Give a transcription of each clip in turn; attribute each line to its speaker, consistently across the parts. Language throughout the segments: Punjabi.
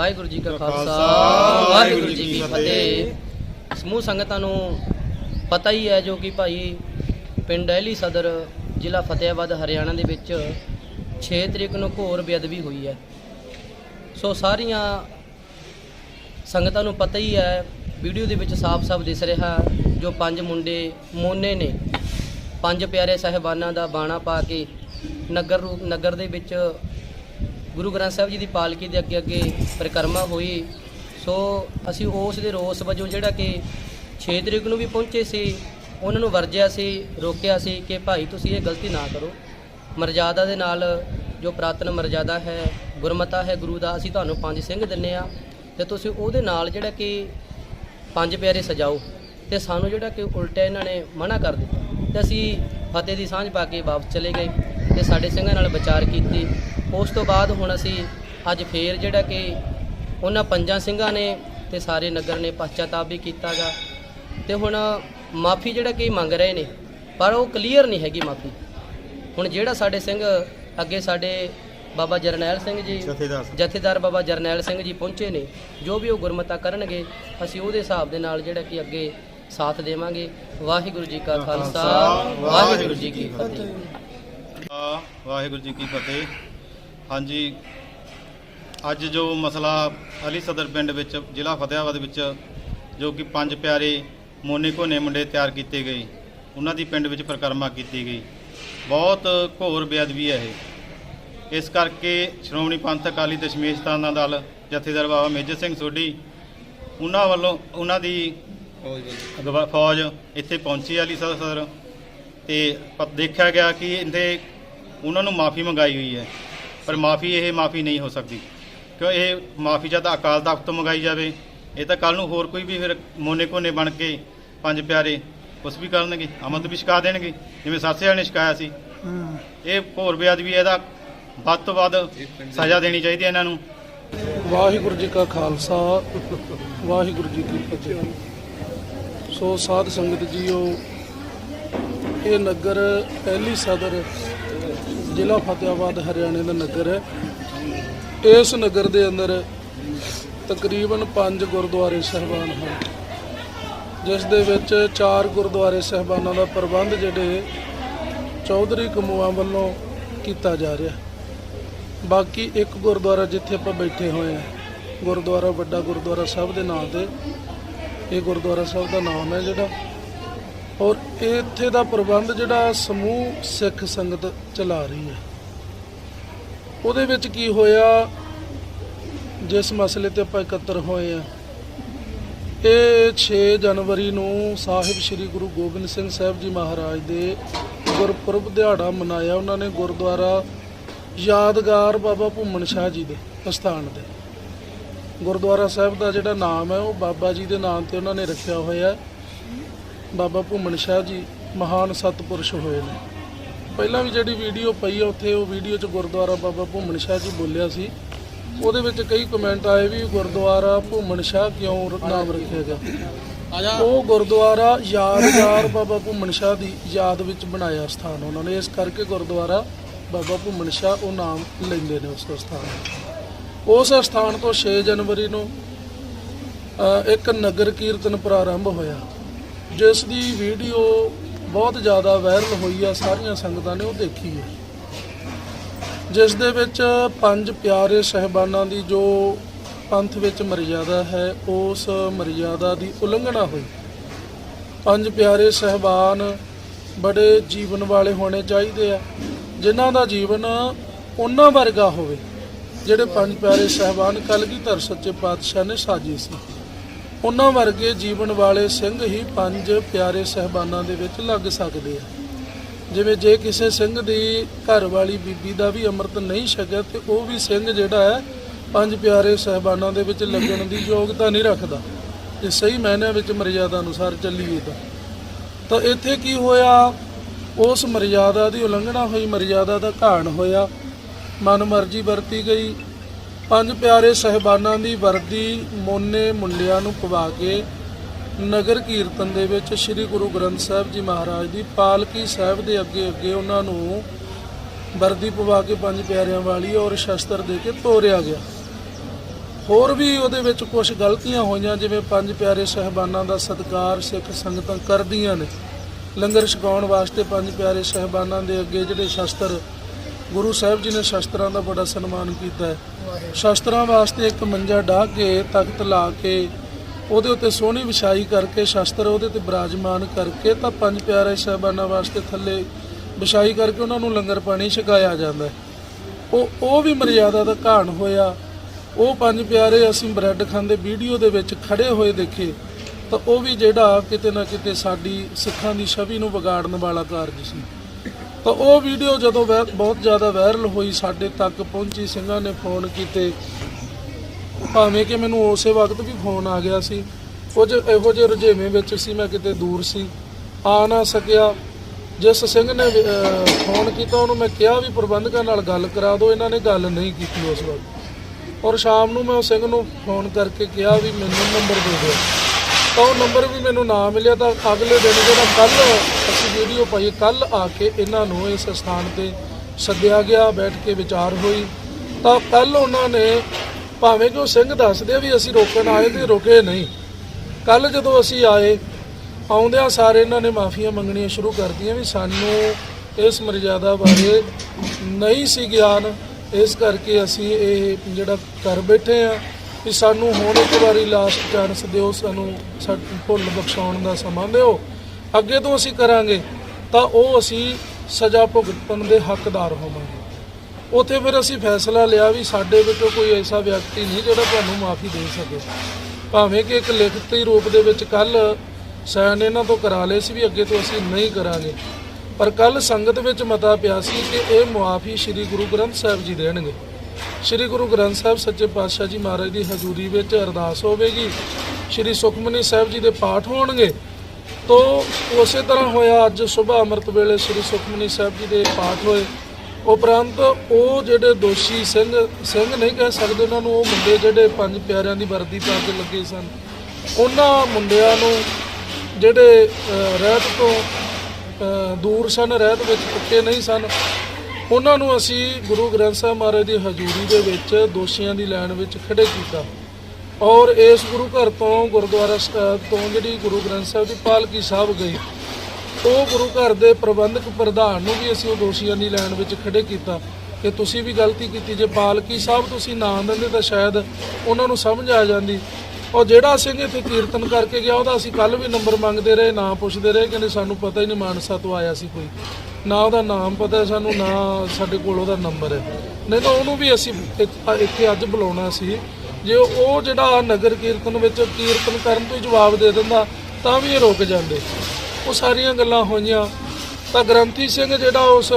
Speaker 1: ਵਾਹਿਗੁਰੂ ਜੀ ਕਾ ਖਾਲਸਾ ਵਾਹਿਗੁਰੂ ਜੀ ਕੀ ਫਤਿਹ। ਸਮੂਹ ਸੰਗਤਾਂ ਨੂੰ ਪਤਾ ਹੀ ਹੈ ਜੋ ਕਿ ਭਾਈ ਪਿੰਡ ਡੈਲੀ ਸਦਰ ਜ਼ਿਲ੍ਹਾ ਫਤਿਆਬਾਦ ਹਰਿਆਣਾ ਦੇ ਵਿੱਚ 6 ਤਰੀਕ ਨੂੰ ਘੋਰ ਬੇਅਦਬੀ ਹੋਈ ਹੈ। ਸੋ ਸਾਰੀਆਂ ਸੰਗਤਾਂ ਨੂੰ ਪਤਾ ਹੀ ਹੈ ਵੀਡੀਓ ਦੇ ਵਿੱਚ ਸਾਫ਼-ਸਾਫ਼ ਦਿਸ ਰਿਹਾ ਜੋ ਪੰਜ ਮੁੰਡੇ ਮੋਨੇ ਨੇ। ਪੰਜ ਪਿਆਰੇ ਸਾਹਿਬਾਨਾਂ ਦਾ ਬਾਣਾ ਪਾ ਕੇ ਨਗਰ ਨਗਰ ਦੇ ਵਿੱਚ ਗੁਰੂ ਗ੍ਰੰਥ ਸਾਹਿਬ ਜੀ ਦੀ ਪਾਲਕੀ ਦੇ ਅੱਗੇ ਅੱਗੇ ਪਰਿਕਰਮਾ ਹੋਈ। ਸੋ ਅਸੀਂ ਉਸ ਦੇ ਰੋਸ ਵਜੋਂ ਜਿਹੜਾ ਕਿ 6 ਤਰੀਕ ਨੂੰ ਵੀ ਪਹੁੰਚੇ ਸੀ, ਉਹਨਾਂ ਨੂੰ ਵਰਜਿਆ ਸੀ, ਰੋਕਿਆ ਸੀ ਕਿ ਭਾਈ ਤੁਸੀਂ ਇਹ ਗਲਤੀ ਨਾ ਕਰੋ। ਮਰਜ਼ਾਦਾ ਦੇ ਨਾਲ ਜੋ ਪ੍ਰਾਤਨ ਮਰਜ਼ਾਦਾ ਹੈ, ਗੁਰਮਤਾ ਹੈ ਗੁਰੂ ਦਾ, ਅਸੀਂ ਤੁਹਾਨੂੰ ਪੰਜ ਸਿੰਘ ਦਿੰਨੇ ਆ ਤੇ ਤੁਸੀਂ ਉਹਦੇ ਨਾਲ ਜਿਹੜਾ ਕਿ ਪੰਜ ਪਿਆਰੇ ਸਜਾਓ ਤੇ ਸਾਨੂੰ ਜਿਹੜਾ ਕਿ ਉਲਟਾ ਇਹਨਾਂ ਨੇ ਮਨਾ ਕਰ ਦਿੱਤਾ। ਤੇ ਅਸੀਂ ਫਤਿਹ ਦੀ ਸਾਂਝ ਪਾ ਕੇ ਵਾਪਸ ਚਲੇ ਗਏ ਤੇ ਸਾਡੇ ਸਿੰਘਾਂ ਨਾਲ ਵਿਚਾਰ ਕੀਤੀ। ਉਸ ਤੋਂ ਬਾਅਦ ਹੁਣ ਅਸੀਂ ਅੱਜ ਫੇਰ ਜਿਹੜਾ ਕਿ ਉਹਨਾਂ ਪੰਜਾਂ ਸਿੰਘਾਂ ਨੇ ਤੇ ਸਾਰੇ ਨਗਰ ਨੇ ਪਛਤਾਪ ਵੀ ਕੀਤਾਗਾ। ਤੇ ਹੁਣ ਮਾਫੀ ਜਿਹੜਾ ਕਿ ਮੰਗ ਰਹੇ ਨੇ ਪਰ ਉਹ ਕਲੀਅਰ ਨਹੀਂ ਹੈਗੀ ਮਾਫੀ। ਹੁਣ ਜਿਹੜਾ ਸਾਡੇ ਸਿੰਘ ਅੱਗੇ ਸਾਡੇ ਬਾਬਾ ਜਰਨੈਲ ਸਿੰਘ ਜੀ
Speaker 2: ਜਥੇਦਾਰ
Speaker 1: ਬਾਬਾ ਜਰਨੈਲ ਸਿੰਘ ਜੀ ਪਹੁੰਚੇ ਨੇ ਜੋ ਵੀ ਉਹ ਗੁਰਮਤਾ ਕਰਨਗੇ ਅਸੀਂ ਉਹਦੇ ਹਿਸਾਬ ਦੇ ਨਾਲ ਜਿਹੜਾ ਕਿ ਅੱਗੇ ਸਾਥ ਦੇਵਾਂਗੇ। ਵਾਹਿਗੁਰੂ ਜੀ ਕਾ ਖਾਲਸਾ ਵਾਹਿਗੁਰੂ ਜੀ ਕੀ ਫਤਿਹ।
Speaker 2: ਵਾਹਿਗੁਰੂ ਜੀ ਕੀ ਫਤਿਹ। ਹਾਂਜੀ। ਅੱਜ ਜੋ ਮਸਲਾ ਅਲੀ ਸਦਰ ਪਿੰਡ ਵਿੱਚ, ਜ਼ਿਲ੍ਹਾ ਫਤਿਆਬਾਦ ਵਿੱਚ, ਜੋ ਕਿ ਪੰਜ ਪਿਆਰੇ ਮੋਨੇ ਕੋਨੇ ਮੁੰਡੇ ਤਿਆਰ ਕੀਤੇ ਗਏ, ਉਹਨਾਂ ਦੀ ਪਿੰਡ ਵਿੱਚ ਪ੍ਰਕਰਮਾ ਕੀਤੀ ਗਈ। ਬਹੁਤ ਘੋਰ ਬੇਅਦਬੀ ਹੈ ਇਹ। ਇਸ ਕਰਕੇ ਸ਼੍ਰੋਮਣੀ ਪੰਥ ਅਕਾਲੀ ਦਸ਼ਮੇਸ਼ ਦਲ, ਜਥੇਦਾਰ ਬਾਬਾ ਮੇਜਰ ਸਿੰਘ ਸੋਢੀ, ਉਹਨਾਂ ਵੱਲੋਂ ਉਹਨਾਂ ਦੀ ਅਗਵਾ, ਫੌਜ ਇੱਥੇ ਪਹੁੰਚੀ ਅਲੀ ਸਦਰ ਤੇ ਦੇਖਿਆ ਗਿਆ ਕਿ ਇੱਥੇ ਉਹਨਾਂ ਨੂੰ ਮਾਫੀ ਮੰਗਾਈ ਹੋਈ ਹੈ। ਪਰ ਮਾਫੀ ਇਹ ਮਾਫੀ ਨਹੀਂ ਹੋ ਸਕਦੀ। ਕਿਉਂ ਇਹ ਮਾਫੀ ਜਦ ਅਕਾਲ ਤਖਤ ਤੋਂ ਮੰਗਾਈ ਜਾਵੇ ਇਹ ਤਾਂ ਕੱਲ ਨੂੰ ਹੋਰ ਕੋਈ ਵੀ ਫਿਰ ਮੋਨੇ ਕੋਨੇ ਬਣ ਕੇ ਪੰਜ ਪਿਆਰੇ ਕੁਛ ਵੀ ਕਰਨਗੇ ਅਮਦ ਵੀ ਛਕਾ ਦੇਣਗੇ ਜਿਵੇਂ ਸਾਸੇ ਵਾਲੇ ਨੇ ਛਕਾਇਆ ਸੀ। ਇਹ ਘੋਰ ਬੇਅਦਬੀ ਹੈ, ਇਹਦਾ ਵੱਧ ਤੋਂ ਵੱਧ ਸਜ਼ਾ ਦੇਣੀ ਚਾਹੀਦੀ ਹੈ ਇਹਨਾਂ ਨੂੰ।
Speaker 3: ਵਾਹਿਗੁਰੂ ਜੀ ਕਾ ਖਾਲਸਾ ਵਾਹਿਗੁਰੂ ਜੀ ਕੀ ਫਤਿਹ। ਸੋ ਸਾਧ ਸੰਗਤ ਜੀਓ ਇਹ ਨਗਰ ਪਹਿਲੀ ਸਦਰ ਜ਼ਿਲ੍ਹਾ ਫਤਿਆਬਾਦ ਹਰਿਆਣੇ ਦਾ ਨਗਰ ਹੈ। ਇਸ ਨਗਰ ਦੇ ਅੰਦਰ ਤਕਰੀਬਨ 5 ਗੁਰਦੁਆਰੇ ਸਹਿਬਾਨ ਹਨ। ਜਿਸ ਦੇ ਵਿੱਚ ਚਾਰ ਗੁਰਦੁਆਰੇ ਸਹਿਬਾਨਾਂ ਦਾ ਪ੍ਰਬੰਧ ਜਿਹੜੇ ਚੌਧਰੀ ਕਮੂਆਂ ਵੱਲੋਂ ਕੀਤਾ ਜਾ ਰਿਹਾ। ਬਾਕੀ ਇੱਕ ਗੁਰਦੁਆਰਾ ਜਿੱਥੇ ਆਪਾਂ ਬੈਠੇ ਹੋਏ ਆ ਗੁਰਦੁਆਰਾ ਵੱਡਾ ਗੁਰਦੁਆਰਾ ਸਾਹਿਬ ਦੇ ਨਾਂ ਤੇ, ਇਹ ਗੁਰਦੁਆਰਾ ਸਾਹਿਬ ਦਾ ਨਾਮ ਹੈ ਜਿਹੜਾ। ਔਰ ਇੱਥੇ ਦਾ ਪ੍ਰਬੰਧ ਜਿਹੜਾ ਸਮੂਹ ਸਿੱਖ ਸੰਗਤ ਚਲਾ ਰਹੀ ਹੈ। ਉਹਦੇ ਵਿੱਚ ਕੀ ਹੋਇਆ, ਜਿਸ ਮਸਲੇ ਤੇ ਆਪਾਂ ਇਕੱਤਰ ਹੋਏ ਆ ਇਹ 6 ਜਨਵਰੀ ਨੂੰ ਸਾਹਿਬ ਸ੍ਰੀ ਗੁਰੂ ਗੋਬਿੰਦ ਸਿੰਘ ਸਾਹਿਬ ਜੀ ਮਹਾਰਾਜ ਦੇ ਗੁਰਪੁਰਬ ਦਿਹਾੜਾ ਮਨਾਇਆ। ਉਹਨਾਂ ਨੇ ਗੁਰਦੁਆਰਾ ਯਾਦਗਾਰ ਬਾਬਾ ਭੁੰਮਣ ਸ਼ਾਹ ਜੀ ਦੇ ਸਥਾਨ ਤੇ। ਗੁਰਦੁਆਰਾ ਸਾਹਿਬ ਦਾ ਜਿਹੜਾ ਨਾਮ ਹੈ, ਉਹ ਬਾਬਾ ਜੀ ਦੇ ਨਾਮ ਤੇ ਉਹਨਾਂ ਨੇ ਰੱਖਿਆ ਹੋਇਆ ਬਾਬਾ ਭੂਮਣ ਸ਼ਾਹ ਜੀ ਮਹਾਨ ਸਤਪੁਰਸ਼ ਹੋਏ ਨੇ। ਪਹਿਲਾਂ ਵੀ ਜਿਹੜੀ ਵੀਡੀਓ ਪਈ ਆ ਉੱਥੇ ਉਹ ਵੀਡੀਓ 'ਚ ਗੁਰਦੁਆਰਾ ਬਾਬਾ ਭੂਮਣ ਸ਼ਾਹ ਜੀ ਬੋਲਿਆ ਸੀ। ਉਹਦੇ ਵਿੱਚ ਕਈ ਕਮੈਂਟ ਆਏ ਵੀ ਗੁਰਦੁਆਰਾ ਭੂਮਣ ਸ਼ਾਹ ਕਿਉਂ ਨਾਮ ਰੱਖਿਆ ਗਿਆ? ਉਹ ਗੁਰਦੁਆਰਾ ਯਾਦਗਾਰ ਬਾਬਾ ਭੂਮਣ ਸ਼ਾਹ ਦੀ ਯਾਦ ਵਿੱਚ ਬਣਾਇਆ ਸਥਾਨ ਉਹਨਾਂ ਨੇ। ਇਸ ਕਰਕੇ ਗੁਰਦੁਆਰਾ ਬਾਬਾ ਭੂਮਣ ਸ਼ਾਹ ਉਹ ਨਾਮ ਲੈਂਦੇ ਨੇ ਉਸ ਸਥਾਨ। ਉਸ ਸਥਾਨ ਤੋਂ 6 ਜਨਵਰੀ ਨੂੰ ਇੱਕ ਨਗਰ ਕੀਰਤਨ ਪ੍ਰਾਰੰਭ ਹੋਇਆ। ਜਿਸ ਦੀ ਵੀਡੀਓ ਬਹੁਤ ਜ਼ਿਆਦਾ ਵਾਇਰਲ ਹੋਈ ਆ, ਸਾਰੀਆਂ ਸੰਗਤਾਂ ਨੇ ਉਹ ਦੇਖੀ ਹੈ ਜਿਸ ਦੇ ਵਿੱਚ ਪੰਜ ਪਿਆਰੇ ਸਹਿਬਾਨਾਂ ਦੀ ਜੋ ਪੰਥ ਵਿੱਚ ਮਰਜ਼ਾਦਾ ਹੈ, ਉਸ ਮਰਜ਼ਾਦਾ ਦੀ ਉਲੰਘਣਾ ਹੋਈ। ਪੰਜ ਪਿਆਰੇ ਸਹਿਬਾਨ ਬੜੇ ਜੀਵਨ ਵਾਲੇ ਹੋਣੇ ਚਾਹੀਦੇ ਆ, ਜਿਨ੍ਹਾਂ ਦਾ ਜੀਵਨ ਉਹਨਾਂ ਵਰਗਾ ਹੋਵੇ। ਜਿਹੜੇ ਪੰਜ ਪਿਆਰੇ ਸਹਿਬਾਨ ਕਲਗੀਧਰ ਸੱਚੇ ਪਾਤਸ਼ਾਹ ਨੇ ਸਾਜੇ ਸੀ। ਉਹਨਾਂ ਵਰਗੇ ਜੀਵਨ ਵਾਲੇ ਸਿੰਘ ਹੀ ਪੰਜ ਪਿਆਰੇ ਸਹਿਬਾਨਾਂ ਦੇ ਵਿੱਚ ਲੱਗ ਸਕਦੇ ਆ। ਜਿਵੇਂ ਜੇ ਕਿਸੇ ਸਿੰਘ ਦੀ ਘਰ ਵਾਲੀ ਬੀਬੀ ਦਾ ਵੀ ਅੰਮ੍ਰਿਤ ਨਹੀਂ ਛਕਿਆ, ਤੇ ਉਹ ਵੀ ਸਿੰਘ ਜਿਹੜਾ ਹੈ, ਪੰਜ ਪਿਆਰੇ ਸਹਿਬਾਨਾਂ ਦੇ ਵਿੱਚ ਲੱਗਣ ਦੀ ਯੋਗਤਾ ਨਹੀਂ ਰੱਖਦਾ। ਜੇ ਸਹੀ ਮਾਇਨਿਆਂ ਵਿੱਚ ਮਰਜ਼ਾਦਾ ਅਨੁਸਾਰ ਚੱਲੀਏ ਤਾਂ। ਤਾਂ ਇੱਥੇ ਕੀ ਹੋਇਆ? ਉਸ ਮਰਜ਼ਾਦਾ ਦੀ ਉਲੰਘਣਾ ਹੋਈ ਮਰਜ਼ਾਦਾ ਦਾ ਘਾਣ ਹੋਇਆ। ਮਨਮਰਜ਼ੀ ਵਰਤੀ ਗਈ। ਪੰਜ ਪਿਆਰੇ ਸਹਿਬਾਨਾਂ ਦੀ ਵਰਦੀ ਮੋਨੇ ਮੁੰਡਿਆਂ ਨੂੰ ਪਵਾ ਕੇ ਨਗਰ ਕੀਰਤਨ ਦੇ ਵਿੱਚ ਸ੍ਰੀ ਗੁਰੂ ਗ੍ਰੰਥ ਸਾਹਿਬ ਜੀ ਮਹਾਰਾਜ ਦੀ ਪਾਲਕੀ ਸਾਹਿਬ ਦੇ ਅੱਗੇ ਅੱਗੇ ਉਹਨਾਂ ਨੂੰ ਵਰਦੀ ਪਵਾ ਕੇ ਪੰਜ ਪਿਆਰਿਆਂ ਵਾਲੀ ਔਰ ਸ਼ਸਤਰ ਦੇ ਕੇ ਤੋਰਿਆ ਗਿਆ। ਹੋਰ ਵੀ ਉਹਦੇ ਵਿੱਚ ਕੁਝ ਗਲਤੀਆਂ ਹੋਈਆਂ ਜਿਵੇਂ ਪੰਜ ਪਿਆਰੇ ਸਹਿਬਾਨਾਂ ਦਾ ਸਤਿਕਾਰ ਸਿੱਖ ਸੰਗਤਾਂ ਕਰਦੀਆਂ ਨੇ। ਲੰਗਰ ਛਕਾਉਣ ਵਾਸਤੇ ਪੰਜ ਪਿਆਰੇ ਸਹਿਬਾਨਾਂ ਦੇ ਅੱਗੇ ਜਿਹੜੇ ਸ਼ਸਤਰ ਗੁਰੂ ਸਾਹਿਬ ਜੀ ਨੇ ਸ਼ਸਤਰਾਂ ਦਾ ਬੜਾ ਸਨਮਾਨ ਕੀਤਾ ਹੈ। ਸ਼ਸਤਰਾਂ ਵਾਸਤੇ ਇੱਕ ਮੰਜਾ ਢਾਹ ਕੇ, ਤਖਤ ਲਾ ਕੇ, ਉਹਦੇ ਉੱਤੇ ਸੋਹਣੀ ਵਿਛਾਈ ਕਰਕੇ, ਸ਼ਸਤਰ ਉਹਦੇ ਤੇ ਬਿਰਾਜਮਾਨ ਕਰਕੇ ਤਾਂ ਪੰਜ ਪਿਆਰੇ ਸਹਿਬਾਨਾਂ ਵਾਸਤੇ ਥੱਲੇ ਵਿਛਾਈ ਕਰਕੇ ਉਹਨਾਂ ਨੂੰ ਲੰਗਰ ਪਾਣੀ ਛਕਾਇਆ ਜਾਂਦਾ ਹੈ। ਉਹ ਉਹ ਵੀ ਮਰਿਆਦਾ ਦਾ ਘਾਣ ਹੋਇਆ। ਉਹ ਪੰਜ ਪਿਆਰੇ ਅਸੀਂ ਬ੍ਰੈਡ ਖਾਂਦੇ ਵੀਡੀਓ ਦੇ ਵਿੱਚ ਖੜੇ ਹੋਏ ਦੇਖੇ। ਤਾਂ ਉਹ ਵੀ ਜਿਹੜਾ ਕਿਤੇ ਨਾ ਕਿਤੇ ਸਾਡੀ ਸਿੱਖਾਂ ਦੀ ਛਵੀ ਨੂੰ ਵਿਗਾੜਨ ਵਾਲਾ ਕਾਰਜ ਸੀ। ਤਾਂ ਉਹ ਵੀਡੀਓ ਜਦੋਂ ਵੈ- ਬਹੁਤ ਜ਼ਿਆਦਾ ਵਾਇਰਲ ਹੋਈ, ਸਾਡੇ ਤੱਕ ਪਹੁੰਚੀ, ਸਿੰਘਾਂ ਨੇ ਫੋਨ ਕੀਤੇ। ਭਾਵੇਂ ਕਿ ਮੈਨੂੰ ਉਸੇ ਵਕਤ ਵੀ ਫੋਨ ਆ ਗਿਆ ਸੀ। ਕੁਝ ਇਹੋ ਜਿਹੇ ਰੁਝੇਵੇਂ ਵਿੱਚ ਸੀ, ਮੈਂ ਕਿਤੇ ਦੂਰ ਸੀ। ਆ ਨਾ ਸਕਿਆ। ਜਿਸ ਸਿੰਘ ਨੇ ਫੋਨ ਕੀਤਾ, ਉਹਨੂੰ ਮੈਂ ਕਿਹਾ ਵੀ ਪ੍ਰਬੰਧਕਾਂ ਨਾਲ ਗੱਲ ਕਰਾ ਦਿਓ, ਇਹਨਾਂ ਨੇ ਗੱਲ ਨਹੀਂ ਕੀਤੀ ਉਸ ਵਕਤ। ਔਰ ਸ਼ਾਮ ਨੂੰ ਮੈਂ ਉਹ ਸਿੰਘ ਨੂੰ ਫੋਨ ਕਰਕੇ ਕਿਹਾ ਵੀ ਮੈਨੂੰ ਨੰਬਰ ਦੇ ਦਿਓ। ਤਾਂ ਉਹ ਨੰਬਰ ਵੀ ਮੈਨੂੰ ਨਾ ਮਿਲਿਆ, ਤਾਂ ਅਗਲੇ ਦਿਨ ਜਿਹੜਾ ਕੱਲ ਅਸੀਂ ਵੀਡੀਓ ਪਾਈ ਕੱਲ ਆ ਕੇ ਇਹਨਾਂ ਨੂੰ ਇਸ ਸਥਾਨ ਤੇ ਸੱਦਿਆ ਗਿਆ, ਬੈਠ ਕੇ ਵਿਚਾਰ ਹੋਈ। ਤਾਂ ਕੱਲ ਉਹਨਾਂ ਨੇ ਭਾਵੇਂ ਕਿ ਉਹ ਸਿੰਘ ਦੱਸਦੇ ਵੀ ਅਸੀਂ ਰੋਕਣ ਆਏ ਤੇ ਰੁਕੇ ਨਹੀਂ। ਕੱਲ ਜਦੋਂ ਅਸੀਂ ਆਏ, ਆਉਂਦਿਆਂ ਸਾਰੇ ਇਹਨਾਂ ਨੇ ਮਾਫੀਆਂ ਮੰਗਣੀਆਂ ਸ਼ੁਰੂ ਕਰਤੀਆਂ ਵੀ ਸਾਨੂੰ ਇਸ ਮਰਜ਼ਾਦਾ ਬਾਰੇ ਨਹੀਂ ਸੀ ਗਿਆਨ। ਇਸ ਕਰਕੇ ਅਸੀਂ ਇਹ ਜਿਹੜਾ ਕਰ ਬੈਠੇ ਆ, ਵੀ ਸਾਨੂੰ ਹੁਣ ਇੱਕ ਵਾਰੀ ਲਾਸਟ ਚਾਂਸ ਦਿਓ, ਸਾਨੂੰ ਸਾਡੀ ਭੁੱਲ ਬਖਸ਼ਾਉਣ ਦਾ ਸਮਾਂ ਦਿਓ। ਅੱਗੇ ਤੋਂ ਅਸੀਂ ਕਰਾਂਗੇ, ਤਾਂ ਉਹ ਅਸੀਂ ਸਜ਼ਾ ਭੁਗਤਣ ਦੇ ਹੱਕਦਾਰ ਹੋਵਾਂਗੇ। ਉੱਥੇ ਫਿਰ ਅਸੀਂ ਫੈਸਲਾ ਲਿਆ ਵੀ ਸਾਡੇ ਵਿੱਚੋਂ ਕੋਈ ਐਸਾ ਵਿਅਕਤੀ ਨਹੀਂ ਜਿਹੜਾ ਤੁਹਾਨੂੰ ਮਾਫੀ ਦੇ ਸਕੇ। ਭਾਵੇਂ ਕਿ ਇੱਕ ਲਿਖਤੀ ਰੂਪ ਦੇ ਵਿੱਚ ਕੱਲ ਸਾਈਨ ਇਹਨਾਂ ਤੋਂ ਕਰਾ ਲਏ ਸੀ ਵੀ ਅੱਗੇ ਤੋਂ ਅਸੀਂ ਨਹੀਂ ਕਰਾਂਗੇ, ਪਰ ਕੱਲ ਸੰਗਤ ਵਿੱਚ ਮਤਾ ਪਿਆ ਸੀ ਕਿ ਇਹ ਮੁਆਫੀ ਸ੍ਰੀ ਗੁਰੂ ਗ੍ਰੰਥ ਸਾਹਿਬ ਜੀ ਦੇਣਗੇ। ਸ੍ਰੀ ਗੁਰੂ ਗ੍ਰੰਥ ਸਾਹਿਬ ਸੱਚੇ ਪਾਤਸ਼ਾਹ ਜੀ ਮਹਾਰਾਜ ਦੀ ਹਜ਼ੂਰੀ ਵਿੱਚ ਅਰਦਾਸ ਹੋਵੇਗੀ, ਸ੍ਰੀ ਸੁਖਮਨੀ ਸਾਹਿਬ ਜੀ ਦੇ ਪਾਠ ਹੋਣਗੇ ਤੋ ਉਸੇ ਤਰ੍ਹਾਂ ਹੋਇਆ, ਅੱਜ ਸਵੇਰ ਅੰਮ੍ਰਿਤ ਵੇਲੇ ਸ੍ਰੀ ਸੁਖਮਨੀ ਸਾਹਿਬ ਜੀ ਦੇ ਪਾਠ ਹੋਏ। ਉਪਰੰਤ ਉਹ ਜਿਹੜੇ ਦੋਸ਼ੀ ਸਿੰਘ ਸਿੰਘ ਨਹੀਂ ਕਹਿ ਸਕਦੇ ਉਹਨਾਂ ਨੂੰ, ਉਹ ਮੁੰਡੇ ਜਿਹੜੇ ਪੰਜ ਪਿਆਰਿਆਂ ਦੀ ਵਰਦੀ ਪਾ ਕੇ ਲੱਗੇ ਸਨ, ਉਹਨਾਂ ਮੁੰਡਿਆਂ ਨੂੰ ਜਿਹੜੇ ਰਹਿਤ ਤੋਂ ਦੂਰ ਸਨ, ਰਹਿਤ ਵਿੱਚ ਪੱਕੇ ਨਹੀਂ ਸਨ, ਉਹਨਾਂ ਨੂੰ ਅਸੀਂ ਗੁਰੂ ਗ੍ਰੰਥ ਸਾਹਿਬ ਮਹਾਰਾਜ ਦੀ ਹਜ਼ੂਰੀ ਦੇ ਵਿੱਚ ਦੋਸ਼ੀਆਂ ਦੀ ਲਾਈਨ ਵਿੱਚ ਖੜੇ ਕੀਤਾ। ਔਰ ਇਸ ਗੁਰੂ ਘਰ ਤੋਂ ਗੁਰਦੁਆਰਾ ਸਾਹਿਬ ਤੋਂ ਜਿਹੜੀ ਗੁਰੂ ਗ੍ਰੰਥ ਸਾਹਿਬ ਦੀ ਪਾਲਕੀ ਸਾਹਿਬ ਗਈ, ਉਹ ਗੁਰੂ ਘਰ ਦੇ ਪ੍ਰਬੰਧਕ ਪ੍ਰਧਾਨ ਨੂੰ ਵੀ ਅਸੀਂ ਉਹ ਦੋਸ਼ੀਆਂ ਦੀ ਲੈਣ ਵਿੱਚ ਖੜੇ ਕੀਤਾ ਕਿ ਤੁਸੀਂ ਵੀ ਗਲਤੀ ਕੀਤੀ, ਜੇ ਪਾਲਕੀ ਸਾਹਿਬ ਤੁਸੀਂ ਨਾਂ ਦਿੰਦੇ ਤਾਂ ਸ਼ਾਇਦ ਉਹਨਾਂ ਨੂੰ ਸਮਝ ਆ ਜਾਂਦੀ। ਔਰ ਜਿਹੜਾ ਸਿੰਘ ਇੱਥੇ ਕੀਰਤਨ ਕਰਕੇ ਗਿਆ, ਉਹਦਾ ਅਸੀਂ ਕੱਲ ਵੀ ਨੰਬਰ ਮੰਗਦੇ ਰਹੇ, ਨਾ ਪੁੱਛਦੇ ਰਹੇ, ਕਹਿੰਦੇ ਸਾਨੂੰ ਪਤਾ ਹੀ ਨਹੀਂ ਮਾਨਸਾ ਤੋਂ ਆਇਆ ਸੀ ਕੋਈ। ਨਾ ਉਹਦਾ ਨਾਮ ਪਤਾ ਸਾਨੂੰ, ਨਾ ਸਾਡੇ ਕੋਲ ਉਹਦਾ ਨੰਬਰ ਹੈ। ਨਹੀਂ ਤਾਂ ਉਹਨੂੰ ਵੀ ਅਸੀਂ ਇੱਥੇ ਅੱਜ ਬੁਲਾਉਣਾ ਸੀ ਜੇ ਉਹ ਜਿਹੜਾ ਨਗਰ ਕੀਰਤਨ ਵਿੱਚ ਕੀਰਤਨ ਕਰਨ ਤੋਂ ਹੀ ਜਵਾਬ ਦੇ ਦਿੰਦਾ, ਤਾਂ ਵੀ ਇਹ ਰੁਕ ਜਾਂਦੇ। ਉਹ ਸਾਰੀਆਂ ਗੱਲਾਂ ਹੋਈਆਂ। ਤਾਂ ਗ੍ਰੰਥੀ ਸਿੰਘ ਜਿਹੜਾ ਉਸ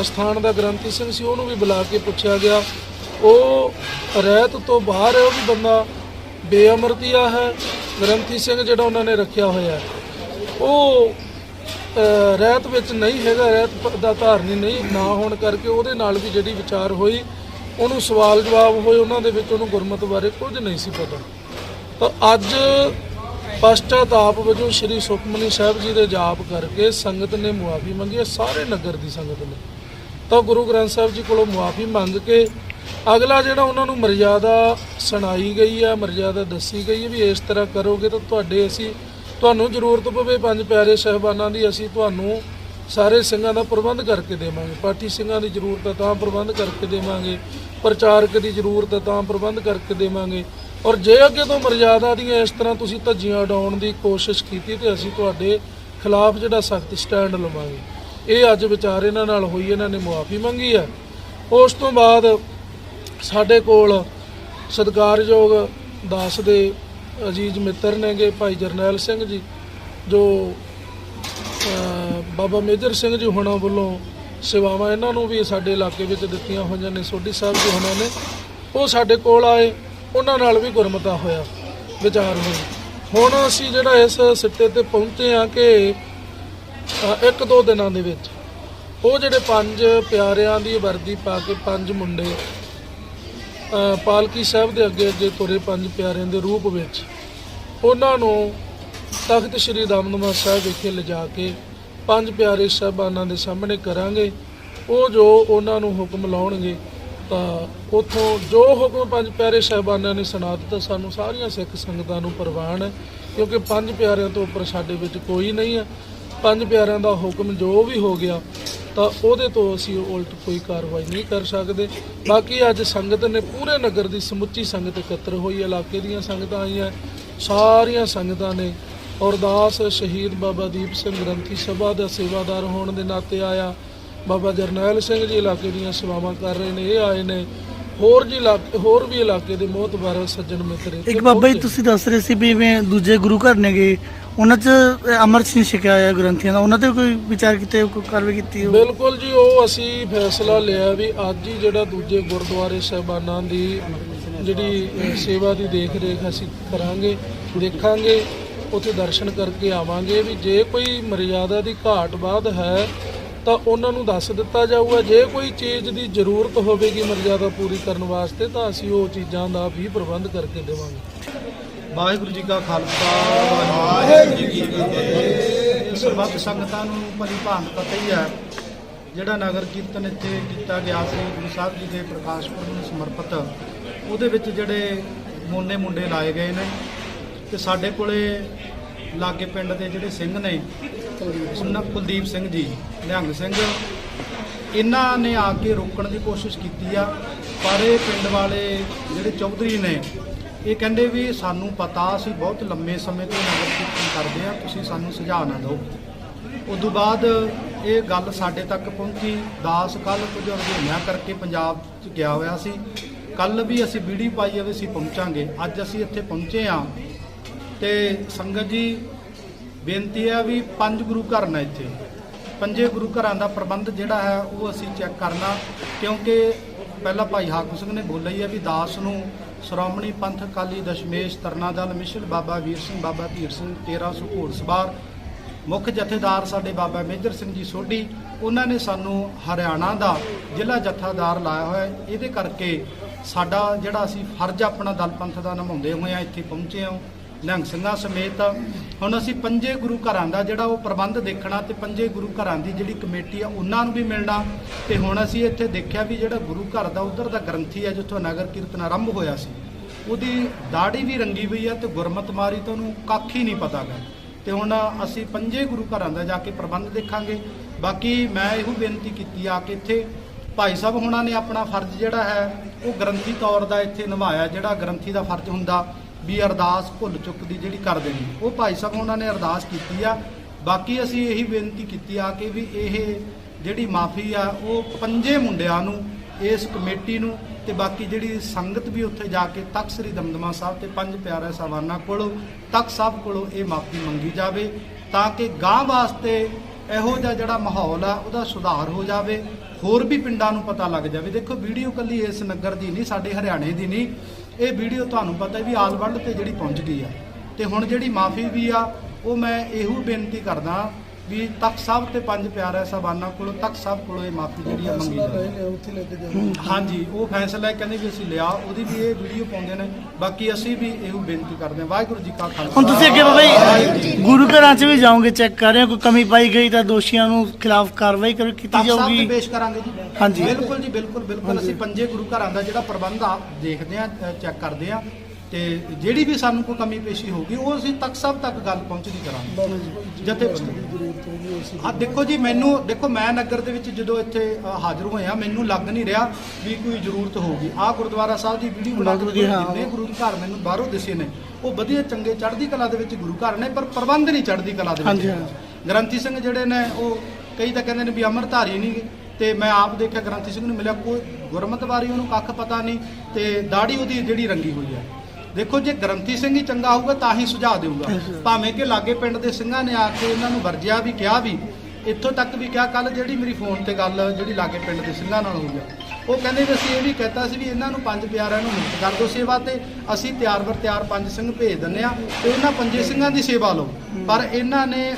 Speaker 3: ਅਸਥਾਨ ਦਾ ਗ੍ਰੰਥੀ ਸਿੰਘ ਸੀ, ਉਹਨੂੰ ਵੀ ਬੁਲਾ ਕੇ ਪੁੱਛਿਆ ਗਿਆ। ਉਹ ਰਹਿਤ ਤੋਂ ਬਾਹਰ ਹੈ ਉਹ ਵੀ ਬੰਦਾ ਬੇਅਮਰਤੀਆ ਹੈ। ਗ੍ਰੰਥੀ ਸਿੰਘ ਜਿਹੜਾ ਉਹਨਾਂ ਨੇ ਰੱਖਿਆ ਹੋਇਆ ਉਹ ਰਹਿਤ ਵਿੱਚ ਨਹੀਂ ਹੈਗਾ, ਰਹਿਤ ਦਾ ਧਾਰਨੀ ਨਹੀਂ ਨਾ ਹੋਣ ਕਰਕੇ ਉਹਦੇ ਨਾਲ ਵੀ ਜਿਹੜੀ ਵਿਚਾਰ ਹੋਈ ਉਹਨੂੰ ਸਵਾਲ ਜਵਾਬ ਹੋਏ ਉਹਨਾਂ ਦੇ ਵਿੱਚ ਉਹਨੂੰ ਗੁਰਮਤਿ ਬਾਰੇ ਕੁਝ ਨਹੀਂ ਸੀ ਪਤਾ। ਤਾਂ ਅੱਜ ਪਸ਼ਚਾਤਾਪ ਵਜੋਂ ਸ੍ਰੀ ਸੁਖਮਨੀ ਸਾਹਿਬ ਜੀ ਦੇ ਜਾਪ ਕਰਕੇ ਸੰਗਤ ਨੇ ਮੁਆਫੀ ਮੰਗੀ ਹੈ, ਸਾਰੇ ਨਗਰ ਦੀ ਸੰਗਤ ਨੇ। ਤਾਂ ਗੁਰੂ ਗ੍ਰੰਥ ਸਾਹਿਬ ਜੀ ਕੋਲੋਂ ਮੁਆਫੀ ਮੰਗ ਕੇ ਅਗਲਾ ਜਿਹੜਾ ਉਹਨਾਂ ਨੂੰ ਮਰਜ਼ਾਦਾ ਸੁਣਾਈ ਗਈ ਆ ਮਰਜ਼ਾਦਾ ਦੱਸੀ ਗਈ ਹੈ ਵੀ ਇਸ ਤਰ੍ਹਾਂ ਕਰੋਗੇ ਤਾਂ ਤੁਹਾਡੇ ਅਸੀਂ, ਤੁਹਾਨੂੰ ਜ਼ਰੂਰਤ ਪਵੇ ਪੰਜ ਪਿਆਰੇ ਸਹਿਬਾਨਾਂ ਦੀ, ਅਸੀਂ ਤੁਹਾਨੂੰ ਸਾਰੇ ਸਿੰਘਾਂ ਦਾ ਪ੍ਰਬੰਧ ਕਰਕੇ ਦੇਵਾਂਗੇ। ਪਾਠੀ ਸਿੰਘਾਂ ਦੀ ਜ਼ਰੂਰਤ ਹੈ ਤਾਂ ਪ੍ਰਬੰਧ ਕਰਕੇ ਦੇਵਾਂਗੇ। ਪ੍ਰਚਾਰਕ ਦੀ ਜ਼ਰੂਰਤ ਹੈ ਤਾਂ ਪ੍ਰਬੰਧ ਕਰਕੇ ਦੇਵਾਂਗੇ। ਔਰ ਜੇ ਅੱਗੇ ਤੋਂ ਮਰਜ਼ਾਦਾ ਦੀਆਂ ਇਸ ਤਰ੍ਹਾਂ ਤੁਸੀਂ ਧੱਜੀਆਂ ਉਡਾਉਣ ਦੀ ਕੋਸ਼ਿਸ਼ ਕੀਤੀ, ਤੇ ਅਸੀਂ ਤੁਹਾਡੇ ਖਿਲਾਫ ਜਿਹੜਾ ਸਖਤ ਸਟੈਂਡ ਲਵਾਂਗੇ। ਇਹ ਅੱਜ ਵਿਚਾਰ ਇਹਨਾਂ ਨਾਲ ਹੋਈ, ਇਹਨਾਂ ਨੇ ਮੁਆਫੀ ਮੰਗੀ ਹੈ ਉਸ ਤੋਂ ਬਾਅਦ ਸਾਡੇ ਕੋਲ ਸਤਿਕਾਰਯੋਗ ਦਾਸ ਦੇ ਅਜੀਜ਼ ਮਿੱਤਰ ਨੇਗੇ, ਭਾਈ ਜਰਨੈਲ ਸਿੰਘ ਜੀ, ਜੋ ਬਾਬਾ ਮੇਜਰ ਸਿੰਘ ਜੀ ਹੁਣਾਂ ਵੱਲੋਂ ਸੇਵਾਵਾਂ ਇਹਨਾਂ ਨੂੰ ਵੀ ਸਾਡੇ ਇਲਾਕੇ ਵਿੱਚ ਦਿੱਤੀਆਂ ਹੋਈਆਂ ਨੇ, ਸੋਢੀ ਸਾਹਿਬ ਜੀ ਹੁਣਾਂ ਨੇ। ਉਹ ਸਾਡੇ ਕੋਲ ਆਏ, ਉਹਨਾਂ ਨਾਲ ਵੀ ਗੁਰਮਤਾ ਹੋਇਆ, ਵਿਚਾਰ ਹੋਈ ਹੁਣ ਅਸੀਂ ਜਿਹੜਾ ਇਸ ਸਿੱਟੇ ਤੇ ਪਹੁੰਚੇ ਆ ਕਿ ਇੱਕ ਦੋ ਦਿਨਾਂ ਦੇ ਵਿੱਚ, ਉਹ ਜਿਹੜੇ ਪੰਜ ਪਿਆਰਿਆਂ ਦੀ ਵਰਦੀ ਪਾ ਕੇ ਪੰਜ ਮੁੰਡੇ ਪਾਲਕੀ ਸਾਹਿਬ ਦੇ ਅੱਗੇ ਅੱਗੇ ਤੁਰੇ ਪੰਜ ਪਿਆਰਿਆਂ ਦੇ ਰੂਪ ਵਿੱਚ, ਉਹਨਾਂ ਨੂੰ ਤਖਤ ਸ੍ਰੀ ਦਮਦਮਾ ਸਾਹਿਬ ਵਿਖੇ ਲਿਜਾ ਕੇ ਪੰਜ ਪਿਆਰੇ ਸਾਹਿਬਾਨਾਂ ਦੇ ਸਾਹਮਣੇ ਕਰਾਂਗੇ। ਉਹ ਜੋ ਉਹਨਾਂ ਨੂੰ ਹੁਕਮ ਲਾਉਣਗੇ, ਤਾਂ ਉਥੋਂ ਜੋ ਹੁਕਮ ਪੰਜ ਪਿਆਰੇ ਸਾਹਿਬਾਨਾਂ ਨੇ ਸੁਣਾ ਦਿੱਤਾ, ਸਾਨੂੰ ਸਾਰੀਆਂ ਸਿੱਖ ਸੰਗਤਾਂ ਨੂੰ ਪ੍ਰਵਾਨ ਹੈ, ਕਿਉਂਕਿ ਪੰਜ ਪਿਆਰਿਆਂ ਤੋਂ ਉੱਪਰ ਸਾਡੇ ਵਿੱਚ ਕੋਈ ਨਹੀਂ ਹੈ। ਪੰਜ ਪਿਆਰਿਆਂ ਦਾ ਹੁਕਮ ਜੋ ਵੀ ਹੋ ਗਿਆ, ਤਾਂ ਉਹਦੇ ਤੋਂ ਅਸੀਂ ਉਲਟ ਕੋਈ ਕਾਰਵਾਈ ਨਹੀਂ ਕਰ ਸਕਦੇ। ਬਾਕੀ ਅੱਜ ਸੰਗਤ ਨੇ ਪੂਰੇ ਨਗਰ ਦੀ ਸਮੁੱਚੀ ਸੰਗਤ ਇਕੱਤਰ ਹੋਈ, ਇਲਾਕੇ ਦੀਆਂ ਸੰਗਤਾਂ ਆਈਆਂ, ਸਾਰੀਆਂ ਸੰਗਤਾਂ ਨੇ ਅਰਦਾਸ ਸ਼ਹੀਦ ਬਾਬਾ ਦੀਪ ਸਿੰਘ ਗ੍ਰੰਥੀ ਸਭਾ ਦਾ ਸੇਵਾਦਾਰ ਹੋਣ ਦੇ ਨਾਤੇ ਆਇਆ। ਬਾਬਾ ਜਰਨੈਲ ਸਿੰਘ ਜੀ ਇਲਾਕੇ ਦੀਆਂ ਸੇਵਾਵਾਂ ਕਰ ਰਹੇ ਨੇ ਇਹ ਆਏ ਨੇ। ਹੋਰ ਜੀ ਇਲਾਕੇ ਹੋਰ ਵੀ ਇਲਾਕੇ ਦੇ ਮੋਹਤਬਾਰ ਸੱਜਣ ਮਿੱਤਰ
Speaker 4: ਇੱਕ ਬਾਬਾ ਜੀ। ਤੁਸੀਂ ਦੱਸ ਰਹੇ ਸੀ ਵੀ ਜਿਵੇਂ ਦੂਜੇ ਗੁਰੂ ਘਰ ਨੇਗੇ। ਉਹਨਾਂ 'ਚ ਅਮਰ ਸਿੰਘ ਛਕਿਆ ਗ੍ਰੰਥੀਆਂ ਦਾ। ਉਹਨਾਂ ਤੇ ਕੋਈ ਵਿਚਾਰ ਕੀਤੇ ਕੋਈ ਕਾਰਵਾਈ ਕੀਤੀ ਹੋ
Speaker 3: ਬਿਲਕੁਲ ਜੀ ਉਹ ਅਸੀਂ ਫੈਸਲਾ ਲਿਆ ਵੀ ਅੱਜ ਹੀ ਜਿਹੜਾ ਦੂਜੇ ਗੁਰਦੁਆਰੇ ਸਾਹਿਬਾਨਾਂ ਦੀ ਜਿਹੜੀ ਸੇਵਾ ਦੀ ਦੇਖ ਰੇਖ ਅਸੀਂ ਕਰਾਂਗੇ ਦੇਖਾਂਗੇ। ਉੱਥੇ ਦਰਸ਼ਨ ਕਰਕੇ ਆਵਾਂਗੇ ਵੀ ਜੇ ਕੋਈ ਮਰਿਆਦਾ ਦੀ ਘਾਟ ਬਾਅਦ ਹੈ ਤਾਂ ਉਹਨਾਂ ਨੂੰ ਦੱਸ ਦਿੱਤਾ ਜਾਊਗਾ। ਜੇ ਕੋਈ ਚੀਜ਼ ਦੀ ਜ਼ਰੂਰਤ ਹੋਵੇਗੀ ਮਰਿਆਦਾ ਪੂਰੀ ਕਰਨ ਵਾਸਤੇ ਤਾਂ ਅਸੀਂ ਉਹ ਚੀਜ਼ਾਂ ਦਾ ਵੀ ਪ੍ਰਬੰਧ ਕਰਕੇ ਦੇਵਾਂਗੇ।
Speaker 5: ਵਾਹਿਗੁਰੂ ਜੀ ਕਾ ਖਾਲਸਾ, ਵਾਹਿਗੁਰੂ ਜੀ ਕੀ ਫਤਿਹ। ਸਰਬੱਤ ਸੰਗਤਾਂ ਨੂੰ ਭਲੀ ਭਾਂਤ ਪਤਾ ਹੀ ਹੈ, ਜਿਹੜਾ ਨਗਰ ਕੀਰਤਨ ਇੱਥੇ ਕੀਤਾ ਗਿਆ ਸੀ, ਗੁਰੂ ਸਾਹਿਬ ਜੀ ਦੇ ਪ੍ਰਕਾਸ਼ ਪੁਰਬ ਨੂੰ ਸਮਰਪਿਤ, ਉਹਦੇ ਵਿੱਚ ਜਿਹੜੇ ਮੋਨੇ ਮੁੰਡੇ ਲਾਏ ਗਏ ਨੇ। ਤੇ ਸਾਡੇ ਕੋਲੇ ਲਾਗੇ ਪਿੰਡ ਦੇ ਜਿਹੜੇ ਸਿੰਘ ਨੇ, ਉਹਨਾਂ ਕੁਲਦੀਪ ਸਿੰਘ ਜੀ ਨਿਹੰਗ ਸਿੰਘ। ਇਹਨਾਂ ਨੇ ਆ ਕੇ ਰੋਕਣ ਦੀ ਕੋਸ਼ਿਸ਼ ਕੀਤੀ ਆ, ਪਰ ਇਹ ਪਿੰਡ ਵਾਲੇ ਜਿਹੜੇ ਚੌਧਰੀ ਨੇ, ਇਹ ਕਹਿੰਦੇ ਵੀ ਸਾਨੂੰ ਪਤਾ, ਅਸੀਂ ਬਹੁਤ ਲੰਮੇ ਸਮੇਂ ਤੋਂ ਨਗਰ ਕੀਰਤਨ ਕਰਦੇ ਆ, ਤੁਸੀਂ ਸਾਨੂੰ ਸੁਝਾਅ ਨਾ ਦਿਓ। ਤੋਂ ਬਾਅਦ ਇਹ ਗੱਲ ਸਾਡੇ ਤੱਕ ਪਹੁੰਚੀ, ਦਾਸ ਕੱਲ ਕੁਝ ਅਣਗਹਿਲੀਆਂ ਕਰਕੇ ਪੰਜਾਬ 'ਚ ਗਿਆ ਹੋਇਆ ਸੀ। ਕੱਲ ਵੀ ਅਸੀਂ ਵੀਡੀਓ ਪਾਈ ਆ ਵੀ ਅਸੀਂ ਪਹੁੰਚਾਂਗੇ। ਅੱਜ ਅਸੀਂ ਇੱਥੇ ਪਹੁੰਚੇ ਆ ਤੇ ਸੰਗਤ ਜੀ, ਬੇਨਤੀ ਹੈ ਵੀ ਪੰਜ ਗੁਰੂ ਘਰ ਨੇ ਇੱਥੇ। ਪੰਜੇ ਗੁਰੂ ਘਰਾਂ ਦਾ ਪ੍ਰਬੰਧ ਜਿਹੜਾ ਹੈ, ਉਹ ਅਸੀਂ ਚੈੱਕ ਕਰਨਾ, ਕਿਉਂਕਿ ਪਹਿਲਾਂ ਭਾਈ ਹਾਕਮ ਸਿੰਘ ਨੇ ਬੋਲਿਆ ਹੀ ਹੈ ਵੀ ਦਾਸ ਨੂੰ ਸ਼੍ਰੋਮਣੀ ਪੰਥ ਅਕਾਲੀ ਦਸ਼ਮੇਸ਼ ਤਰਨਾ ਦਲ ਮਿਸ਼ਲ ਬਾਬਾ ਵੀਰ ਸਿੰਘ, ਬਾਬਾ ਧੀਰ ਸਿੰਘ 1300 ਘੋੜਸਵਾਰ ਮੁੱਖ ਜਥੇਦਾਰ ਸਾਡੇ ਬਾਬਾ ਮੇਜਰ ਸਿੰਘ ਜੀ ਸੋਢੀ, ਉਹਨਾਂ ਨੇ ਸਾਨੂੰ ਹਰਿਆਣਾ ਦਾ ਜ਼ਿਲ੍ਹਾ ਜਥੇਦਾਰ ਲਾਇਆ ਹੋਇਆ ਇਹਦੇ ਕਰਕੇ ਸਾਡਾ ਜਿਹੜਾ ਅਸੀਂ ਫਰਜ਼ ਆਪਣਾ ਦਲ ਪੰਥ ਦਾ ਨਿਭਾਉਂਦੇ ਹੋਏ ਆ, ਇੱਥੇ ਪਹੁੰਚੇ ਹਾਂ। ਨਿਹੰਗ ਸਿੰਘਾਂ ਸਮੇਤ ਹੁਣ ਅਸੀਂ ਪੰਜੇ ਗੁਰੂ ਘਰਾਂ ਦਾ ਜਿਹੜਾ ਉਹ ਪ੍ਰਬੰਧ ਦੇਖਣਾ ਤੇ ਪੰਜੇ ਗੁਰੂ ਘਰਾਂ ਦੀ ਜਿਹੜੀ ਕਮੇਟੀ ਆ, ਉਹਨਾਂ ਨੂੰ ਵੀ ਮਿਲਣਾ। ਤੇ ਹੁਣ ਅਸੀਂ ਇੱਥੇ ਦੇਖਿਆ ਵੀ ਜਿਹੜਾ ਗੁਰੂ ਘਰ ਦਾ ਉਧਰ ਦਾ ਗ੍ਰੰਥੀ ਹੈ ਜਿੱਥੋਂ ਨਗਰ ਕੀਰਤਨ ਆਰੰਭ ਹੋਇਆ ਸੀ, ਉਹਦੀ ਦਾੜੀ ਵੀ ਰੰਗੀ ਹੋਈ ਹੈ ਤੇ ਗੁਰਮਤ ਮਾਰੀ ਤਾਂ ਉਹਨੂੰ ਕੱਖ ਹੀ ਨਹੀਂ ਪਤਾਗਾ ਤੇ ਹੁਣ ਅਸੀਂ ਪੰਜੇ ਗੁਰੂ ਘਰਾਂ ਦਾ ਜਾ ਕੇ ਪ੍ਰਬੰਧ ਦੇਖਾਂਗੇ। ਬਾਕੀ ਮੈਂ ਇਹੋ ਬੇਨਤੀ ਕੀਤੀ ਆ ਕਿ ਇੱਥੇ ਭਾਈ ਸਾਹਿਬ ਹੁਣਾਂ ਨੇ ਆਪਣਾ ਫਰਜ਼ ਜਿਹੜਾ ਹੈ, ਉਹ ਗ੍ਰੰਥੀ ਤੌਰ ਦਾ ਇੱਥੇ ਨਿਭਾਇਆ, ਜਿਹੜਾ ਗ੍ਰੰਥੀ ਦਾ ਫਰਜ਼ ਹੁੰਦਾ। ਵੀ ਅਰਦਾਸ ਭੁੱਲ ਚੁੱਕ ਦੀ ਜਿਹੜੀ ਕਰ ਦੇਣੀ। ਉਹ ਭਾਈ ਸਾਹਿਬ ਉਹਨਾਂ ਨੇ ਅਰਦਾਸ ਕੀਤੀ ਆ। ਬਾਕੀ ਅਸੀਂ ਇਹੀ ਬੇਨਤੀ ਕੀਤੀ ਆ ਕਿ ਵੀ ਇਹ ਜਿਹੜੀ ਮਾਫੀ ਆ, ਉਹ ਪੰਜੇ ਮੁੰਡਿਆਂ ਨੂੰ, ਇਸ ਕਮੇਟੀ ਨੂੰ ਤੇ ਬਾਕੀ ਜਿਹੜੀ ਸੰਗਤ ਵੀ ਉੱਥੇ ਜਾ ਕੇ ਤਖਤ ਸ੍ਰੀ ਦਮਦਮਾ ਸਾਹਿਬ ਤੇ ਪੰਜ ਪਿਆਰੇ ਸਾਹਿਬਾਨਾਂ ਕੋਲੋਂ, ਤਖਤ ਸਾਹਿਬ ਕੋਲੋਂ ਇਹ ਮਾਫੀ ਮੰਗੀ ਜਾਵੇ ਤਾਂ ਕਿ ਗਾਂ ਵਾਸਤੇ ਇਹੋ ਜਿਹਾ ਜਿਹੜਾ ਮਾਹੌਲ ਆ, ਉਹਦਾ ਸੁਧਾਰ ਹੋ ਜਾਵੇ, ਹੋਰ ਵੀ ਪਿੰਡਾਂ ਨੂੰ ਪਤਾ ਲੱਗ ਜਾਵੇ। ਦੇਖੋ, ਵੀਡੀਓ ਕੱਲੀ ਇਸ ਨਗਰ ਦੀ ਨਹੀਂ, ਸਾਡੇ ਹਰਿਆਣੇ ਦੀ ਨਹੀਂ। ਇਹ ਵੀਡੀਓ ਤੁਹਾਨੂੰ ਪਤਾ ਵੀ ਆਲ ਵਰਲਡ ਤੇ ਜਿਹੜੀ ਪਹੁੰਚ ਗਈ ਆ। ਤੇ ਹੁਣ ਜਿਹੜੀ ਮਾਫੀ ਵੀ ਆ, ਉਹ ਮੈਂ ਇਹੋ ਬੇਨਤੀ ਕਰਦਾ ਵੀ ਤਖਤ ਸਾਹਿਬ ਤੇ ਪੰਜ ਪਿਆਰੇ ਸਾਹਿਬਾਨਾਂ ਕੋਲੋਂ ਤਖਤ ਸਾਹਿਬ ਕੋਲੋਂ ਇਹ ਮਾਫੀ ਜਿਹੜੀ ਆ ਮੰਗੀ
Speaker 3: ਲੈ ਲਿਆ ਉੱਥੇ ਲੈ ਕੇ ਜਾਵਾਂਗੇ
Speaker 5: ਹਾਂਜੀ ਉਹ ਫੈਸਲਾ ਕਹਿੰਦੇ ਵੀ ਅਸੀਂ ਲਿਆ ਉਹਦੀ ਵੀ ਇਹ ਵੀਡੀਓ ਪਾਉਂਦੇ ਨੇ ਬਾਕੀ ਅਸੀਂ ਵੀ ਇਹੋ ਬੇਨਤੀ ਕਰਦੇ ਹਾਂ। ਵਾਹਿਗੁਰੂ ਜੀ ਕਾ ਖਾਲਸਾ।
Speaker 4: ਹੁਣ ਤੁਸੀਂ ਅੱਗੇ ਬਾਬਾ ਜੀ ਗੁਰੂ ਘਰਾਂ 'ਚ ਵੀ ਜਾਓਗੇ ਚੈੱਕ ਕਰ ਰਹੇ ਹੋ ਕੋਈ ਕਮੀ ਪਾਈ ਗਈ ਤਾਂ ਦੋਸ਼ੀਆਂ ਨੂੰ ਖਿਲਾਫ ਕਾਰਵਾਈ ਕਰ ਕੀਤੀ
Speaker 5: ਸਾਹਿਬ ਤੇ
Speaker 4: ਜਾਊਗੀ
Speaker 5: ਪੇਸ਼ ਕਰਾਂਗੇ ਜੀ।
Speaker 4: ਹਾਂਜੀ।
Speaker 5: ਬਿਲਕੁਲ ਜੀ ਬਿਲਕੁਲ ਬਿਲਕੁਲ। ਅਸੀਂ ਪੰਜੇ ਗੁਰੂ ਘਰਾਂ ਦਾ ਜਿਹੜਾ ਪ੍ਰਬੰਧ ਆ ਦੇਖਦੇ ਆ ਚੈੱਕ ਕਰਦੇ ਆ ਤੇ ਜਿਹੜੀ ਵੀ ਸਾਨੂੰ ਕੋਈ ਕਮੀ ਪੇਸ਼ੀ ਹੋਊਗੀ ਉਹ ਅਸੀਂ ਤਖਤ ਸਾਹਿਬ ਤੱਕ ਗੱਲ ਪਹੁੰਚਦੀ ਕਰਾਂਗੇ ਜਥੇ ਹਾਂ ਦੇਖੋ ਜੀ ਮੈਨੂੰ ਦੇਖੋ ਮੈਂ ਨਗਰ ਦੇ ਵਿੱਚ ਜਦੋਂ ਇੱਥੇ ਹਾਜ਼ਰ ਹੋਇਆ ਮੈਨੂੰ ਲੱਗ ਨਹੀਂ ਰਿਹਾ ਵੀ ਕੋਈ ਜ਼ਰੂਰਤ ਹੋਊਗੀ ਆਹ ਗੁਰਦੁਆਰਾ ਸਾਹਿਬ ਦੀ ਵੀਡੀਓ ਬਣਾ ਕੇ। ਜਿੰਨੇ ਗੁਰੂ ਘਰ ਮੈਨੂੰ ਬਾਹਰੋਂ ਦਿਸੇ ਨੇ ਉਹ ਵਧੀਆ ਚੰਗੇ ਚੜ੍ਹਦੀ ਕਲਾ ਦੇ ਵਿੱਚ ਗੁਰੂ ਘਰ ਨੇ ਪਰ ਪ੍ਰਬੰਧ ਨਹੀਂ ਚੜ੍ਹਦੀ ਕਲਾ ਦੇ ਵਿੱਚ। ਗ੍ਰੰਥੀ ਸਿੰਘ ਜਿਹੜੇ ਨੇ ਉਹ ਕਈ ਤਾਂ ਕਹਿੰਦੇ ਨੇ ਵੀ ਅਮਰਧਾਰੀ ਨਹੀਂ ਤੇ ਮੈਂ ਆਪ ਦੇਖਿਆ ਗ੍ਰੰਥੀ ਸਿੰਘ ਨੂੰ ਮਿਲਿਆ ਕੋਈ ਗੁਰਮਤ ਬਾਰੇ ਉਹਨੂੰ ਕੱਖ ਪਤਾ ਨਹੀਂ ਤੇ ਦਾੜੀ ਉਹਦੀ ਜਿਹੜੀ ਰੰਗੀ ਹੋਈ ਹੈ ਦੇਖੋ ਜੇ ਗ੍ਰੰਥੀ ਸਿੰਘ ਹੀ ਚੰਗਾ ਹੋਊਗਾ ਤਾਂ ਹੀ ਸੁਝਾਅ ਦੇਊਗਾ। ਭਾਵੇਂ ਕਿ ਲਾਗੇ ਪਿੰਡ ਦੇ ਸਿੰਘਾਂ ਨੇ ਆ ਕੇ ਇਹਨਾਂ ਨੂੰ ਵਰਜਿਆ ਵੀ ਕਿਹਾ ਵੀ ਇੱਥੋਂ ਤੱਕ ਵੀ ਕਿਹਾ ਕੱਲ ਜਿਹੜੀ ਮੇਰੀ ਫੋਨ ਤੇ ਗੱਲ ਜਿਹੜੀ ਲਾਗੇ ਪਿੰਡ ਦੇ ਸਿੰਘਾਂ ਨਾਲ ਹੋਈ ਆ ਉਹ ਕਹਿੰਦੇ ਵੀ ਅਸੀਂ ਇਹ ਵੀ ਕਹਿਤਾ ਸੀ ਵੀ ਇਹਨਾਂ ਨੂੰ ਪੰਜ ਪਿਆਰਿਆਂ ਨੂੰ ਮੁਕਤ ਕਰ ਦਿਓ ਸੇਵਾ ਤੇ ਅਸੀਂ ਤਿਆਰ ਬਰ ਤਿਆਰ ਪੰਜ ਸਿੰਘ ਭੇਜ ਦਿੰਨੇ ਆ ਤੇ ਉਹਨਾਂ ਪੰਜੇ ਸਿੰਘਾਂ ਦੀ ਸੇਵਾ ਲਓ। ਪਰ ਇਹਨਾਂ ਨੇ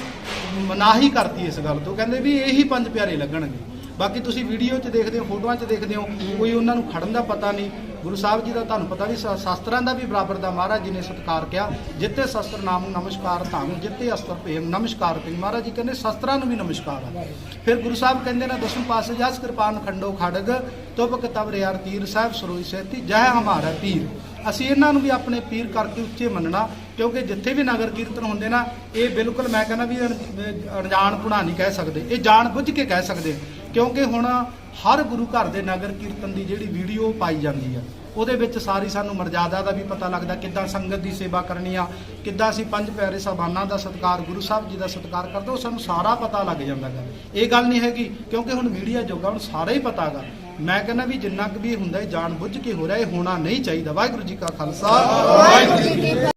Speaker 5: ਮਨਾਹੀ ਕਰਤੀ ਇਸ ਗੱਲ ਤੋਂ ਕਹਿੰਦੇ ਵੀ ਇਹੀ ਪੰਜ ਪਿਆਰੇ ਲੱਗਣਗੇ। ਬਾਕੀ ਤੁਸੀਂ ਵੀਡੀਓ 'ਚ ਦੇਖਦੇ ਹੋ ਫੋਟੋਆਂ 'ਚ ਦੇਖਦੇ ਹੋ ਕੋਈ ਉਹਨਾਂ ਨੂੰ ਖੜਨ ਦਾ ਪਤਾ ਨਹੀਂ ਗੁਰੂ ਸਾਹਿਬ ਜੀ ਦਾ ਤੁਹਾਨੂੰ ਪਤਾ ਵੀ ਸ਼- ਸ਼ਾਸਤਰਾਂ ਦਾ ਵੀ ਬਰਾਬਰ ਦਾ ਮਹਾਰਾਜ ਜੀ ਨੇ ਸਤਿਕਾਰ ਕਿਹਾ ਜਿੱਤੇ ਸ਼ਸਤਰ ਨਾਮ ਨਮਸਕਾਰ ਧੰਨ ਜਿੱਤੇ ਅਸਤਰ ਭੇਮ, ਨਮਸਕਾਰ ਤੇ ਮਹਾਰਾਜ ਜੀ ਕਹਿੰਦੇ ਸ਼ਸਤਰਾਂ ਨੂੰ ਵੀ ਨਮਸਕਾਰ ਆ। ਫਿਰ ਗੁਰੂ ਸਾਹਿਬ ਕਹਿੰਦੇ ਨੇ, ਦਸਮ ਪਾਸੇ ਜਸ ਕਿਰਪਾਨ ਖੰਡੋ ਖੜਗ ਤੁਪ ਤਬ ਰਿਆਰ ਤੀਰ, ਸਾਹਿਬ ਸਰੋਈ ਸਹਿਤੀ ਜੈ ਹਮਾਰਾ ਪੀਰ। ਅਸੀਂ ਇਹਨਾਂ ਨੂੰ ਵੀ ਆਪਣੇ ਪੀਰ ਕਰਕੇ ਉੱਚੇ ਮੰਨਣਾ, ਕਿਉਂਕਿ ਜਿੱਥੇ ਵੀ ਨਗਰ ਕੀਰਤਨ ਹੁੰਦੇ ਨਾ, ਇਹ ਬਿਲਕੁਲ ਮੈਂ ਕਹਿੰਦਾ ਵੀ ਅਣ- ਅਣਜਾਣਪੁਣਾ ਨਹੀਂ ਕਹਿ ਸਕਦੇ। ਇਹ ਜਾਣ ਬੁੱਝ ਕੇ ਕਹਿ ਸਕਦੇ। ਕਿਉਂਕਿ ਹੁਣ ਹਰ ਗੁਰੂ ਘਰ ਦੇ ਨਗਰ ਕੀਰਤਨ ਦੀ ਜਿਹੜੀ ਵੀਡੀਓ ਪਾਈ ਜਾਂਦੀ ਆ, ਉਹਦੇ ਵਿੱਚ ਸਾਰੀ ਸਾਨੂੰ ਮਰਜ਼ਾਦਾ ਦਾ ਵੀ ਪਤਾ ਲੱਗਦਾ, ਕਿੱਦਾਂ ਸੰਗਤ ਦੀ ਸੇਵਾ ਕਰਨੀ ਆ, ਕਿੱਦਾਂ ਅਸੀਂ ਪੰਜ ਪਿਆਰੇ ਸਾਹਿਬਾਨਾਂ ਦਾ ਸਤਿਕਾਰ, ਗੁਰੂ ਸਾਹਿਬ ਜੀ ਦਾ ਸਤਿਕਾਰ ਕਰਦੇ ਉਹ ਸਾਨੂੰ ਸਾਰਾ ਪਤਾ ਲੱਗ ਜਾਂਦਾ ਗਾ। ਇਹ ਗੱਲ ਨਹੀਂ ਹੈਗੀ, ਕਿਉਂਕਿ ਹੁਣ ਮੀਡੀਆ ਜੋਗਾ ਹੁਣ ਸਾਰਾ ਹੀ ਪਤਾ ਹੈਗਾ ਮੈਂ ਕਹਿੰਦਾ ਵੀ ਜਿੰਨਾ ਕੁ ਵੀ ਹੁੰਦਾ ਇਹ ਜਾਣ ਬੁੱਝ ਕੇ ਹੋ ਰਿਹਾ, ਇਹ ਹੋਣਾ ਨਹੀਂ ਚਾਹੀਦਾ। ਵਾਹਿਗੁਰੂ ਜੀ ਕਾ ਖਾਲਸਾ। ਵਾਹਿਗੁਰੂ ਜੀ ਕੀ